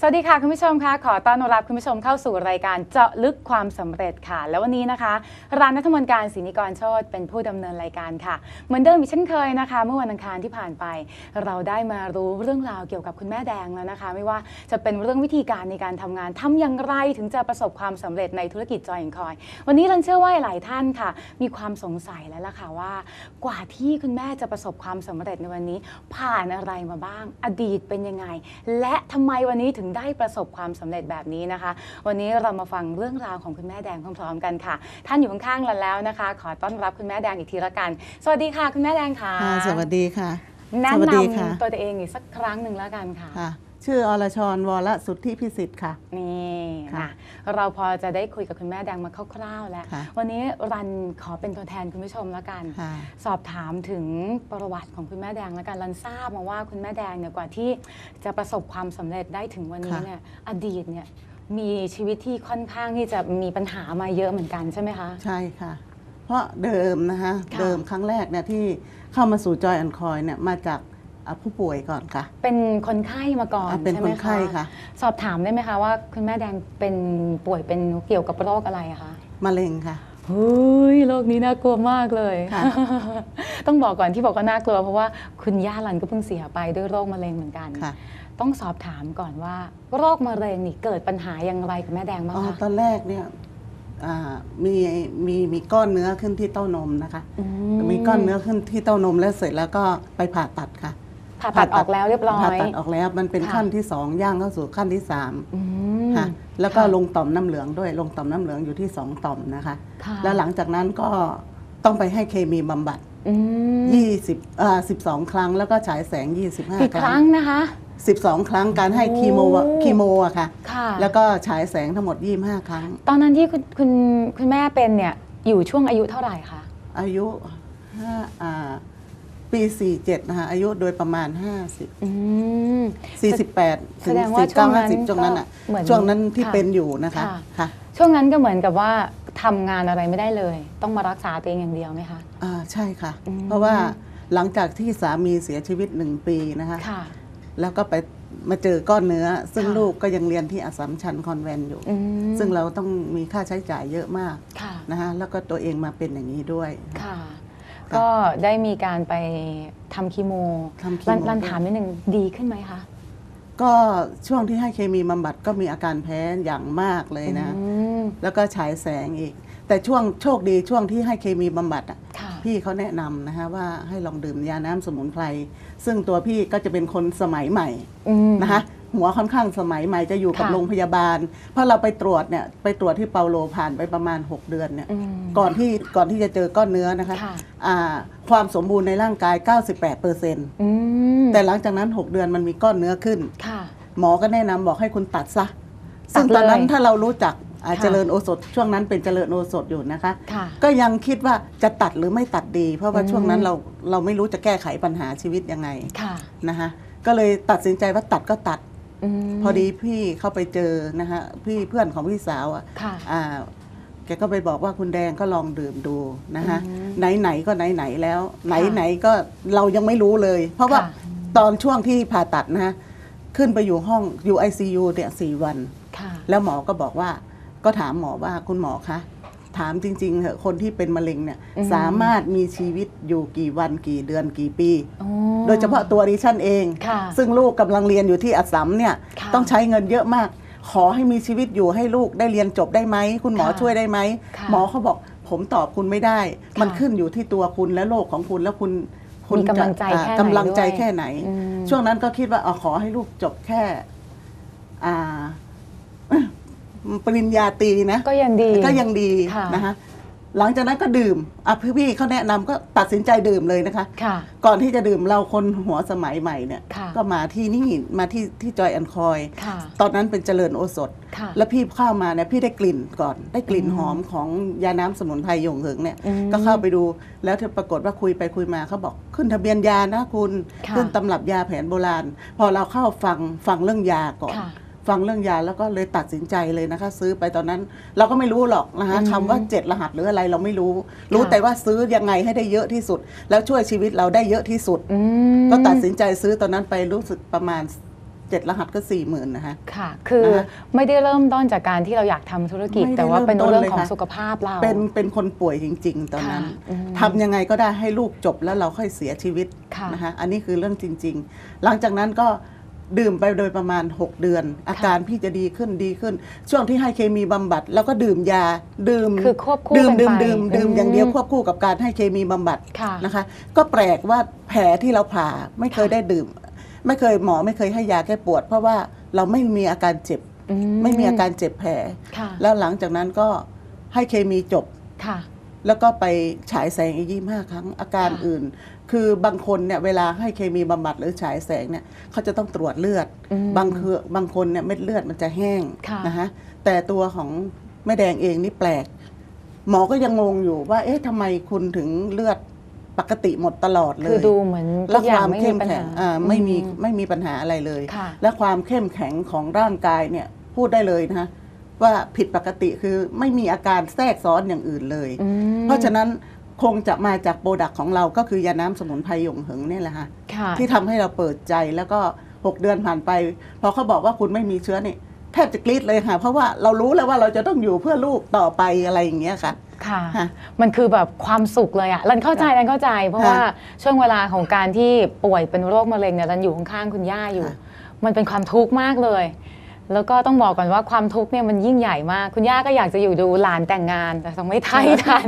สวัสดีค่ะคุณผู้ชมคะขอต้อนรับคุณผู้ชมเข้าสู่รายการเจาะลึกความสำเร็จค่ะ แล้ววันนี้นะคะรานนัทมนการศรีนิกรโชตเป็นผู้ดำเนินรายการค่ะ เหมือนเดิมอีกเช่นเคยนะคะ เมื่อวันอังคารที่ผ่านไป เราได้มารู้เรื่องราวเกี่ยวกับคุณแม่แดงแล้วนะคะ ไม่ว่าจะเป็นเรื่องวิธีการในการทำงานทำอย่างไรถึงจะประสบความสำเร็จในธุรกิจจอยคอย วันนี้เราเชื่อว่าหลายท่านค่ะ มีความสงสัยแล้วล่ะค่ะว่า กว่าที่คุณแม่จะประสบความสำเร็จในวันนี้ ผ่านอะไรมาบ้าง อดีตเป็นยังไง และทำไมวันนี้ถึงได้ประสบความสำเร็จแบบนี้นะคะ วันนี้เรามาฟังเรื่องราวของคุณแม่แดงพร้อมๆกันค่ะ ท่านอยู่ข้างๆเราแล้วนะคะ ขอต้อนรับคุณแม่แดงอีกทีละกัน สวัสดีค่ะ คุณแม่แดงค่ะค่ะสวัสดีค่ะแนะสวัสดีค่ะนำตัวเองอีกสักครั้งหนึ่งแล้วกันค่ะค่ะ ชื่ออรชรวรสุทธิพิสิทธิ์ค่ะ นี่ค่ะ นะเราพอจะได้คุยกับคุณแม่แดงมาคร่าวๆแล้ว ค่ะ วันนี้รันขอเป็นตัวแทนคุณผู้ชมแล้วกัน ค่ะ สอบถามถึงประวัติของคุณแม่แดงแล้วกันรันทราบมาว่าคุณแม่แดงเนี่ยกว่าที่จะประสบความสำเร็จได้ถึงวันนี้ค่ะ เนี่ยอดีตเนี่ยมีชีวิตที่ค่อนข้างที่จะมีปัญหามาเยอะเหมือนกันใช่ไหมคะ ใช่ค่ะ เพราะเดิมนะคะ ค่ะ เดิมครั้งแรกเนี่ยที่เข้ามาสู่จอยอันคอยเนี่ยมาจาก อะผู้ป่วยก่อนค่ะ เป็นคนไข้มาก่อนอะเป็นใช่คไหมนไข้ค่ะ สอบถามได้ไหมคะว่าคุณแม่แดงเป็นป่วยเป็นเกี่ยวกับโรคอะไรอะคะ มะเร็งค่ะ เฮ้ยโรคนี้น่ากลัวมากเลย ค่ะ ต้องบอกก่อนที่บอกว่าน่ากลัวเพราะว่าคุณย่าหลันก็เพิ่งเสียไปด้วยโรคมะเร็งเหมือนกัน ค่ะต้องสอบถามก่อนว่า โรคมะเร็งนี่เกิดปัญหาอย่างไรกับแม่แดงบ้างอ๋อคะตอนแรกเนี่ยอ่ามีมีมีก้อนเนื้อขึ้นที่เต้านมนะคะ อืมีก้อนเนื้อขึ้นที่เต้านมแล้วเสร็จแล้วก็ไปผ่าตัดค่ะ ผ่าตัดออกแล้วเรียบร้อผ่ายตัดออกแล้วมันเป็นค่ะขั้นที่สองย่างเข้าสู่ขั้นที่สามอืมค่ะแล้วก็ค่ะลงต่อมน้ำเหลืองด้วย ลงต่อมน้ำเหลืองอยู่ที่สองต่อมนะคะค่ะแล้วหลังจากนั้นก็ต้องไปให้เคมีบำบัดอืม20อ่า12ครั้งแล้วก็ฉายแสงกี่25คครั้รั้งงนะคะ12 ครั้งการให้คีโมโอ้คีโมอะค่ะค่ะ แล้วก็ฉายแสงทั้งหมด 25 ครั้ง ตอนนั้นที่คุณคุณคุณแม่เป็นเนี่ยอยู่ช่วงอายุเท่าไหร่คะ อายุห้าอ่า ปี 47 นะคะอายุโดยประมาณ 50 อืม 48แสถึงดงว่าช่วงนั้น49 50ช่วงนั้นอะก็เหมือนช่วงนั้นที่ค่ะเป็นอยู่นะคะค่ะ ค่ะช่วงนั้นก็เหมือนกับว่าทำงานอะไรไม่ได้เลย ต้องมารักษาตัวเองอย่างเดียวไหมคะ อ่าใช่ค่ะ อืม เพราะว่าหลังจากที่สามีเสียชีวิตหนึ่งปีนะคะ ค่ะ แล้วก็ไปมาเจอก้อนเนื้อ ซึ่งค่ะ ลูกก็ยังเรียนที่อัสสัมชัญคอนแวนต์อยู่ อืมซึ่งเราต้องมีค่าใช้จ่ายเยอะมากค่ะ นะคะแล้วก็ตัวเองมาเป็นอย่างนี้ด้วย ค่ะค่ะ ก็ได้มีการไปทำคีโมทำคีโม รันรันถามนิดนึงดีขึ้นไหมคะ ก็ช่วงที่ให้เคมีบำบัดก็มีอาการแพ้อย่างมากเลยนะ อืม แล้วก็ฉายแสงอีก แต่ช่วงโชคดีช่วงที่ให้เคมีบำบัดอะค่ะ พี่เขาแนะนำนะคะว่าให้ลองดื่มยาน้ำสมุนไพร ซึ่งตัวพี่ก็จะเป็นคนสมัยใหม่อืม นะคะ หัวค่อนข้างสมัยใหม่จะอยู่กับค่ะโรงพยาบาล เพราะเราไปตรวจเนี่ยไปตรวจที่เปาโลผ่านไปประมาณ 6 เดือนเนี่ยอืมก่อนที่ก่อนที่จะเจอก้อนเนื้อนะคะค่ะ อ่าความสมบูรณ์ในร่างกาย 98เปอร์เซ็นต์อืมแต่หลังจากนั้น 6 เดือนมันมีก้อนเนื้อขึ้น ค่ะ หมอก็แนะนำบอกให้คุณตัดซะ ตัซึ่ดงตอนนั้นเลยถ้าเรารู้จักอ่าค่ะ เจริญโอสถช่วงนั้นเป็นเจริญโอสถอยู่นะคะ ค่ะ ก็ยังคิดว่าจะตัดหรือไม่ตัดดี เพราะว่าอืม ช่วงนั้นเราเราไม่รู้จะแก้ไขปัญหาชีวิตยังไงค่ะ นะคะก็เลยตัดสินใจว่าตัดก็ตัดม พอดีพี่เข้าไปเจอนะคะพี่เพื่อนของพี่สาวอะค่ะอ่าแกก็ไปบอกว่าคุณแดงก็ลองดื่มดูนะคะอืมไหนไหนๆก็ไหนไหนๆแล้วไหนไหนๆก็เรายังไม่รู้เลย เพราะว่าค่ะตอนช่วงที่ผ่าตัดนะคะขึ้นไปอยู่ห้องอยู่ ICU เนี่ยสี่วันค่ะแล้วหมอก็บอกว่าก็ถามหมอว่าคุณหมอคะถามจริงๆเหอะคนที่เป็นมะเร็งเนี่ยอืมสามารถมีชีวิตอยู่กี่วันกี่เดือนกี่ปี โอ้โดยเฉพาะตัวดิฉันเองค่ะซึ่งลูกกำลังเรียนอยู่ที่อัสสัมเนี่ยค่ะต้องใช้เงินเยอะมาก ขอให้มีชีวิตอยู่ให้ลูกได้เรียนจบได้ไหม คุณหมอค่ะช่วยได้ไหมค่ะหมอเขาบอกผมตอบคุณไม่ได้ค่ะมันขึ้นอยู่ที่ตัวคุณและโลกของคุณแล้วคุณคุณมีกำลังใจอ่าแค่ไหนกำลังใจด้วยแค่ไหนอืมช่วงนั้นก็คิดว่าเอาขอให้ลูกจบแค่อ่าปริญญาตรีนะ ก็ยังดีก็ยังดีค่ะนะคะ หลังจากนั้นก็ดื่มอะพี่พี่เขาแนะนำก็ตัดสินใจดื่มเลยนะคะ ค่ะ ก่อนที่จะดื่มเราคนหัวสมัยใหม่เนี่ย ค่ะ ก็มาที่นี่มาที่ที่จอยแอนคอย ค่ะ ตอนนั้นเป็นเจริญโอสถ ค่ะ แล้วพี่เข้ามาเนี่ยพี่ได้กลิ่นก่อน ได้กลิ่นอืมหอมของยาน้ำสมุนไพรหยงเหิงเนี่ย อืมก็เข้าไปดูแล้วปรากฏว่าคุยไปคุยมาเขาบอกขึ้นทะเบียนยานะคุณค่ะ ขึ้นตำรับยาแผนโบราณ พอเราเข้าฟังฟังเรื่องยาก่อน ค่ะ ฟังเรื่องยาแล้วก็เลยตัดสินใจเลยนะคะ ซื้อไปตอนนั้น เราก็ไม่รู้หรอกนะคะอืมคำว่าเจ็ดรหัสหรืออะไรเราไม่รู้ รู้ค่ะแต่ว่าซื้อยังไงให้ได้เยอะที่สุด แล้วช่วยชีวิตเราได้เยอะที่สุดอืมก็ตัดสินใจซื้อตอนนั้นไปรู้สึกประมาณเจ็ดรหัสก็สี่หมื่นนะคะ ค่ะ คือนะคะไม่ได้เริ่มต้นจากการที่เราอยากทำธุรกิจไม่ได้แต่ว่าเป็นเริ่มต้นเรื่องเลยของค่ะสุขภาพเรา เป็นเป็นคนป่วยจริง ๆ ตอนนั้นค่ะอืมทำยังไงก็ได้ให้ลูกจบแล้วเราค่อยเสียชีวิตค่ะนะคะ อันนี้คือเรื่องจริง ๆ หลังจากนั้นก็ ดื่มไปโดยประมาณ 6 เดือน อาการพี่จะดีขึ้นดีขึ้น ช่วงที่ให้เคมีบำบัด แล้วก็ดื่มยาดื่มคือควบคู่ดื่มกันดื่มไปดื่มดื่มอืมอย่างเดียวควบคู่กับการให้เคมีบำบัดค่ะนะคะ ก็แปลกว่าแผลที่เราผ่าไม่เคยค่ะได้ดื่ม ไม่เคยหมอไม่เคยให้ยาแก้ปวด เพราะว่าเราไม่มีอาการเจ็บอืไม่มีอาการเจ็บแผลค่ะแล้วหลังจากนั้นก็ให้เคมีจบค่ะ แล้วก็ไปฉายแสงอีกยี่ห้าครั้งอาการค่ะอื่น คือบางคนเนี่ยเวลาให้เคมีบำบัดหรือฉายแสงเนี่ยเขาจะต้องตรวจเลือดอืมบางคือบางคนเนี่ยเม็ดเลือดมันจะแห้งค่ะนะฮะแต่ตัวของแม่แดงเองนี่แปลก หมอก็ยังงงอยู่ว่า เอ๊ะทำไมคุณถึงเลือดปกติหมดตลอดเลยคือดูเหมือนและทุกอคย่างวามไม่เข้มีมปัญแข็หางอ่าไม่มีอืไม่มีปัญหาอะไรเลยค่ะและความเข้มแข็งของร่างกายเนี่ยพูดได้เลยนะฮะ ว่าผิดปกติคือไม่มีอาการแทรกซ้อนอย่างอื่นเลยอืมเพราะฉะนั้นคงจะมาจากโปรดักต์ของเราก็คือยาน้ำสมุนไพรหยงเหิงเนี่ยแหละฮะค่ะที่ทำให้เราเปิดใจแล้วก็ 6 เดือนผ่านไป พอเขาบอกว่าคุณไม่มีเชื้อนี่แทบจะกรี๊ดเลยค่ะ เพราะว่าเรารู้แล้วว่าเราจะต้องอยู่เพื่อลูกต่อไปอะไรอย่างเงี้ยค่ะค่ะค่ะมันคือแบบความสุขเลยอะรันเข้าใจรันเข้าใจ เพราะค่ะว่าช่วงเวลาของการที่ป่วยเป็นโรคมะเร็งเนี่ยรันอยู่ข้างๆคุณย่าอยู่ค่ะมันเป็นความทุกข์มากเลย แล้วก็ต้องบอกก่อนว่าความทุกข์เนี่ยมันยิ่งใหญ่มาก คุณย่าก็อยากจะอยู่ดูหลานแต่งงาน แต่ต้องไม่ทันทัน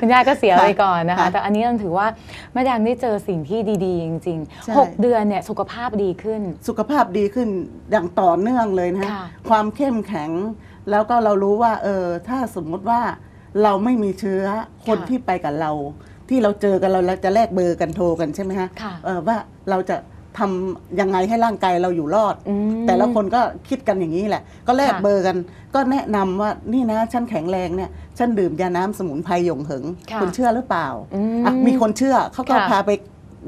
คุณย่าก็เสียไปก่อนนะคะค่ะแต่อันนี้รันถือว่าแม่แดงได้เจอสิ่งที่ดี ๆ จริงใช่ๆหกเดือนเนี่ยสุขภาพดีขึ้น สุขภาพดีขึ้นอย่างต่อเนื่องเลยนะฮะค่ะความเข้มแข็ง แล้วก็เรารู้ว่าเออถ้าสมมุติว่าเราไม่มีเชื้อคนค่ะที่ไปกับเรา ที่เราเจอกันเราเราจะแลกเบอร์กันโทรกันใช่ไหมฮะค่ะเออว่าเราจะ ทำยังไงให้ร่างกายเราอยู่รอด อืม แต่ละคนก็คิดกันอย่างนี้แหละ ก็แลกค่ะ เบอร์กัน ก็แนะนำว่านี่นะฉันแข็งแรงเนี่ยฉันดื่มยาน้ำสมุนไพรหยงเหิงค่ะคุณเชื่อหรือเปล่าอืมอะมีคนเชื่อเขาก็ค่ะ พาไป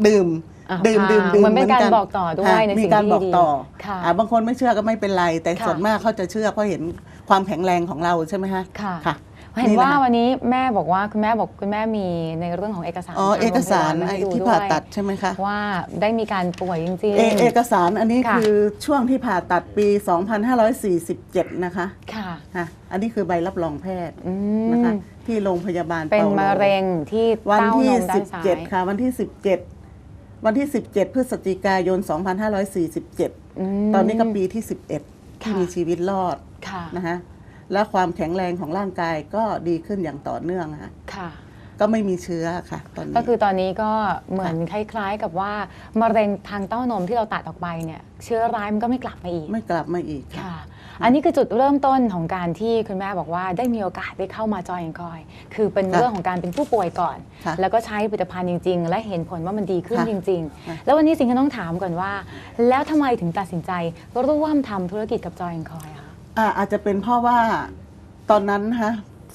ดื่ม อะดื่มค่ะดื่มดื่มมันเป็นการหบอกต่อด้วยค่ะในสิ่งมีการที่บอกดีต่อค่ะอะบางคนไม่เชื่อก็ไม่เป็นไร แต่ค่ะส่วนมากเขาจะเชื่อเพราะเห็นความแข็งแรงของเราใช่ไหมฮะค่ะ ค่ะ เห็นนี่แหละว่าค่ะวันนี้แม่บอกว่าคุณแม่บอกคุณแม่มีในเรื่องของเอกสารอ๋อทงเอกสารโงพยบลมไอ้ให้ดูที่ด้วยผ่าตัดใช่ไหมคะว่าได้มีการป่วยจริงเอเอกสารอันนี้ค่ะคือช่วงที่ผ่าตัดปี 2547 นะคะค่ะค่ะอันนี้คือใบรับรองแพทย์อืนะคะมที่โรงพยาบาลเป็นปาโลมะเร็งที่วันเต้าที่นมด้านซ้าย17 ค่ะ วันที่ 17 วันที่ 17 พฤศจิกายน 2547มตอนนี้ก็ปีที่ 11 ที่ค่ะมีชีวิตรอดค่ะนะคะ และความแข็งแรงของร่างกายก็ดีขึ้นอย่างต่อเนื่องค่ะค่ะ ก็ไม่มีเชื้อค่ะตอนนี้ก็คือตอนนี้ก็เหมือนคล้าย ๆ กับว่ามะเร็งทางเต้านมที่เราตัดออกไปเนี่ย เชื้อร้ายมันก็ไม่กลับมาอีกไม่กลับมาอีกค่ะค่ะอันนี้คือจุดเริ่มต้นของการที่คุณแม่บอกว่าได้มีโอกาสได้เข้ามาจอยแอนคอย คือเป็นค่ะเรื่องของการเป็นผู้ป่วยก่อนค่ะแล้วก็ใช้ผลิตภัณฑ์จริง ๆ และเห็นผลว่ามันดีขึ้นค่ะจริงค่ะๆแล้ววันนี้สิ่งที่ต้องถามก่อนว่า แล้วทำไมถึงตัดสินใจร่วมทำธุรกิจกับจอยแอนคอยคะ อ่าอาจจะเป็นเพราะว่าตอนนั้นนะคะ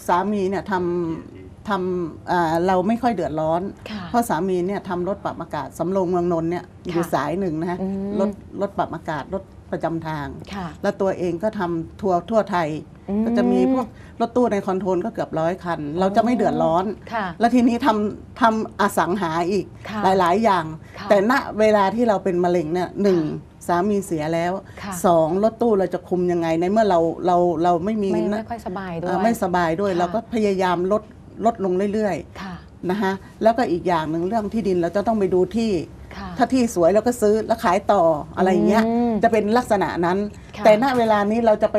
สามีเนี่ยทำทำอ่าเราไม่ค่อยเดือดร้อน ค่ะเพราะสามีเนี่ยทำรถปรับอากาศสำโรงเมืองนนท์เนี่ยอยู่ค่ะสายหนึ่งนะคะอืม รถรถปรับอากาศรถประจำทาง ค่ะ แล้วตัวเองก็ทำทัวร์ทั่วไทย อืม ก็จะมีพวกรถตู้ในคอนโทรลก็เกือบร้อยคัน เราจะไม่เดือดร้อน ค่ะ แล้วทีนี้ทำทำอสังหาอีกค่ะหลาย ๆ อย่าง ค่ะแต่ณเวลาที่เราเป็นมะเร็งเนี่ยหนึ่งค่ะ สามีเสียแล้วค่ะ สองรถตู้เราจะคุมยังไงในเมื่อเราเราเราไม่มีไม่นะไม่ค่อยสบายด้วเอ่อยไม่สบายด้วย ค่ะ เราก็พยายามลดลดลงเรื่อยค่ะ ๆนะคะแล้วก็อีกอย่างหนึ่งเรื่องที่ดินเราจะต้องไปดูที่ ค่ะ ถ้าที่สวยเราก็ซื้อแล้วขายต่ออะไรอย่างเงี้ยอืมจะเป็นลักษณะนั้น ค่ะ แต่ณเวลานี้เราจะไป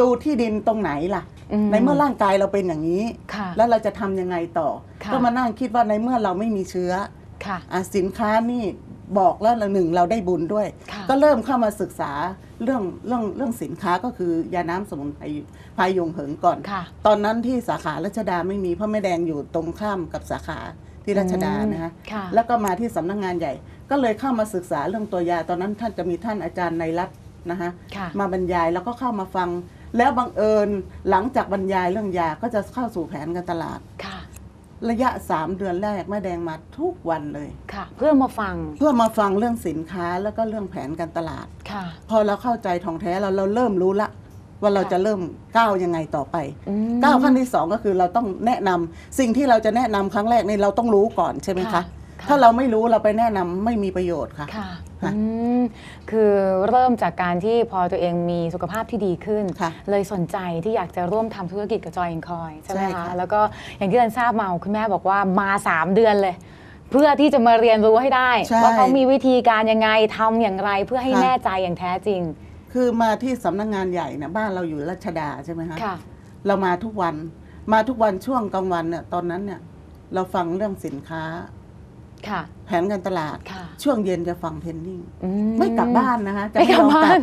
ดูที่ดินตรงไหนล่ะอืมในเมื่อร่างกายเราเป็นอย่างนี้ ค่ะ แล้วเราจะทำยังไงต่อ ค่ะ ก็มานั่งคิดว่าในเมื่อเราไม่มีเชื้อค่ะ อะสินค้านี่ บอกแล้วละหนึ่งเราได้บุญด้วยค่ะก็เริ่มเข้ามาศึกษาเรื่องเรื่องเรื่องสินค้าก็คือยาน้ำสมุนไพรพายยงเหิงก่อนค่ะตอนนั้นที่สาขารัชดาไม่มีเพราะแม่แดงอยู่ตรงข้ามกับสาขาที่รัชดานะคะค่ะแล้วก็มาที่สำนักงานใหญ่ ก็เลยเข้ามาศึกษาเรื่องตัวยา ตอนนั้นท่านจะมีท่านอาจารย์ในรัฐนะคะค่ะมาบรรยายแล้วก็เข้ามาฟัง แล้วบังเอิญหลังจากบรรยายเรื่องยาก็จะเข้าสู่แผนการตลาดค่ะ ระยะ 3 เดือนแรกแม่แดงมาทุกวันเลย ค่ะ เพื่อมาฟัง เพื่อมาฟังเรื่องสินค้าแล้วก็เรื่องแผนการตลาด ค่ะ พอเราเข้าใจทองแท้เราเราเริ่มรู้ละ ว่าเราค่ะจะเริ่มก้าวยังไงต่อไปอืมก้าวขั้นที่สองก็คือเราต้องแนะนำสิ่งที่เราจะแนะนำครั้งแรกนี่เราต้องรู้ก่อนใช่ไหมค่ะคะค่ะ ถ้าเราไม่รู้เราไปแนะนำไม่มีประโยชน์ค่ะ ค่ะ ค่ะ อืมคือเริ่มจากการที่พอตัวเองมีสุขภาพที่ดีขึ้น ค่ะเลยสนใจที่อยากจะร่วมทำธุรกิจกับจอยแอนคอยใช่ไหมใช่คะค่ะ แล้วก็อย่างที่เรนทราบมาคุณแม่บอกว่ามา 3 เดือนเลย เพื่อที่จะมาเรียนรู้ให้ได้ ใช่ว่าเขามีวิธีการยังไงทำอย่างไรเพื่อให้ค่ะ แน่ใจอย่างแท้จริงคือมาที่สำนักงานใหญ่เนี่ยบ้านเราอยู่รัชดาใช่ไหมคะค่ะ เรามาทุกวันมาทุกวันช่วงกลางวันเนี่ยตอนนั้นเนี่ยเราฟังเรื่องสินค้า ค่ะแผนการตลาด ค่ะ ช่วงเย็นจะฟังเทรนนิ่ง อืไม่กลับบ้านนะคะจะไม่กลับให้เรบ้าน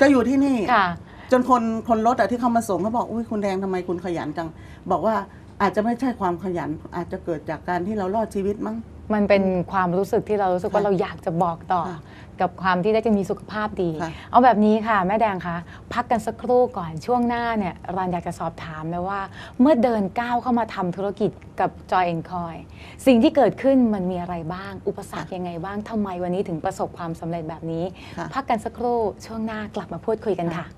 จะอยู่ที่นี่ ค่ะ จนคนคนรถอะที่เขามาส่งเขาบอกอุ้ยคุณแดงทำไมคุณขยันจัง บอกว่าอาจจะไม่ใช่ความขยัน อาจจะเกิดจากการที่เรารอดชีวิตมั้ง มันเป็นความรู้สึกที่เรารู้สึกว่าค่ะเราอยากจะบอกต่อค่ะกับความที่ได้จะมีสุขภาพดีค่ะเอาแบบนี้ค่ะ แม่แดงคะพักกันสักครู่ก่อนช่วงหน้าเนี่ยรันอยากจะสอบถามนะว่า เมื่อเดินก้าวเข้ามาทำธุรกิจกับจอยเอ็นคอยสิ่งที่เกิดขึ้นมันมีอะไรบ้าง อุปสรรคยังไงบ้างทำไมวันนี้ถึงประสบความสำเร็จแบบนี้ค่ะพักกันสักครู่ช่วงหน้ากลับมาพูดคุยกันค่ะค่ะ